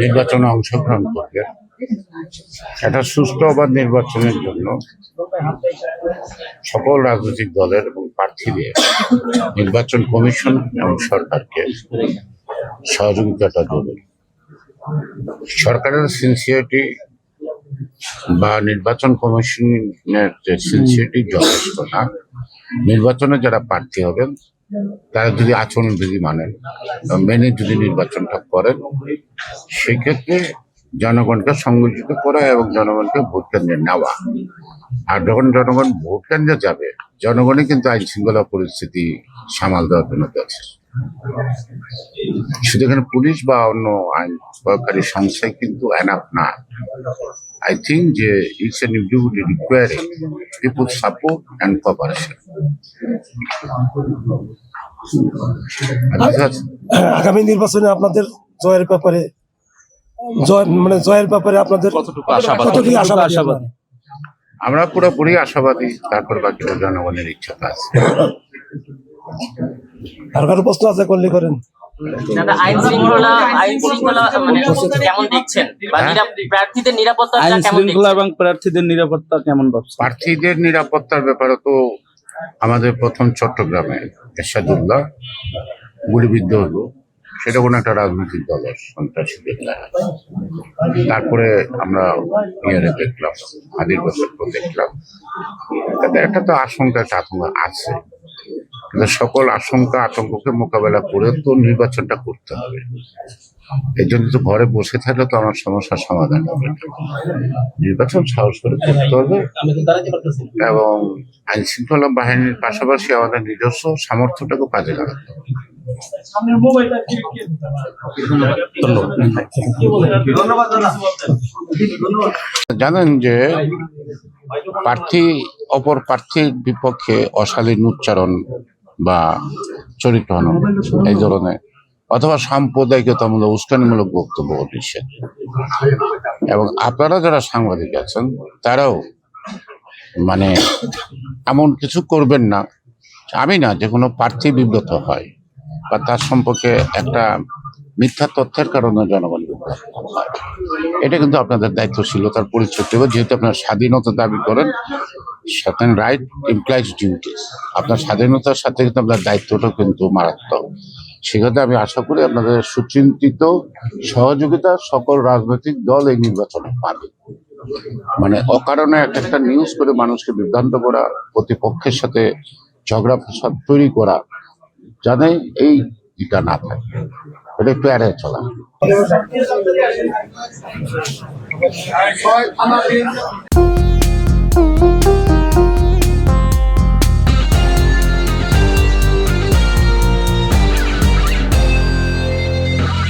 নির্বাচনে অংশগ্রহণ করবে। একটা সুষ্ঠু অবাধ নির্বাচনের জন্য সকল রাজনৈতিক দলের এবং প্রার্থীদের নির্বাচন কমিশন এবং সরকারকে সহযোগিতাটা দেবে। সরকারের সিনসিয়ারিটি বা নির্বাচন কমিশনের যে সিনসিয়ারিটি যথেষ্ট না। নির্বাচনে যারা প্রার্থী হবেন, তারা যদি আচরণবিধি মানেন মেনে যদি নির্বাচনটা করেন, সেক্ষেত্রে জনগণকে সংগঠিত করা এবং জনগণকে ভোট কেন্দ্রে নেওয়া। আর যখন জনগণ ভোট কেন্দ্রে যাবে, জনগণই কিন্তু আইন শৃঙ্খলা পরিস্থিতি সামাল দেওয়ার জন্য আছে শুধু এখানে পুলিশ বা অন্য আইন প্রয়োগকারী সংস্থায় কিন্তু এনাফ না। আই থিঙ্ক যে it's an individual recurring people support and cooperation আগামী নির্বাচনে আপনাদের জয়ের ব্যাপারে জয় মানে জয়ের ব্যাপারে আপনাদের কতটুকু আশাবাদী? আমরা পুরোপুরি আশাবাদী তারপর বাকি জনগণের ইচ্ছা আছে। আর কারও প্রশ্ন আছে করলে করেন। আইন শৃঙ্খলা আইন শৃঙ্খলা মানে কেমন দেখছেন? বা প্রার্থীদের নিরাপত্তা আইন শৃঙ্খলা এবং প্রার্থীদের নিরাপত্তা কেমন ভাবছেন? প্রার্থীদের নিরাপত্তার ব্যাপারে তো আমাদের প্রথম চট্টগ্রামে এরশাদুল্লাহ গুলিবিদ্ধ হলো। সেটা কোনো একটা রাজনৈতিক দলের সন্ত্রাসী দেখলাম তারপরে আমরা ইয়ারে দেখলাম, হাদির বছর দেখলাম। তাতে একটা তো আশঙ্কা আতঙ্ক আছে। কিন্তু সকল আশঙ্কা, আতঙ্ককে মোকাবেলা করে তো নির্বাচনটা করতে হবে। এই জন্য তো ঘরে বসে থাকলে তো আমার সমস্যার সমাধান হবে নির্বাচন সাহস করে করতে হবে। এবং আইন শৃঙ্খলা বাহিনীর পাশাপাশি আমাদের নিজস্ব সামর্থ্যটাকে কাজে লাগাতে হবে। জানেন যে প্রার্থী, অপর প্রার্থীর বিপক্ষে অশালীন উচ্চারণ বা চরিত্র হনন এই ধরনের, অথবা সাম্প্রদায়িকতামূলক, উস্কানিমূলক বক্তব্য নিষেধ এবং আপনারা যারা সাংবাদিক আছেন, তারাও মানে এমন কিছু করবেন না। আমি না, যে কোনো প্রার্থী বিব্রত হয়। বা তার সম্পর্কে একটা মিথ্যা তথ্যের কারণে জনগণ এটা কিন্তু আপনাদের দায়িত্বশীলতার পরিচয়। দেবে যেহেতু আপনার স্বাধীনতা দাবি করেন সার্টেন রাইট ইমপ্লাইজ ডিউটি আপনার স্বাধীনতার সাথে কিন্তু আপনার দায়িত্বটা কিন্তু মারাত্মক। সেক্ষেত্রে আমি আশা করি আপনাদের সুচিন্তিত সহযোগিতা সকল রাজনৈতিক দল এই নির্বাচনে পাবে। মানে অকারণে একটা একটা নিউজ করে মানুষকে বিভ্রান্ত করা, প্রতিপক্ষের সাথে ঝগড়া ফসাদ তৈরি করা যাতে এই এটা না থাকে এটা একটু এড়িয়ে চলা।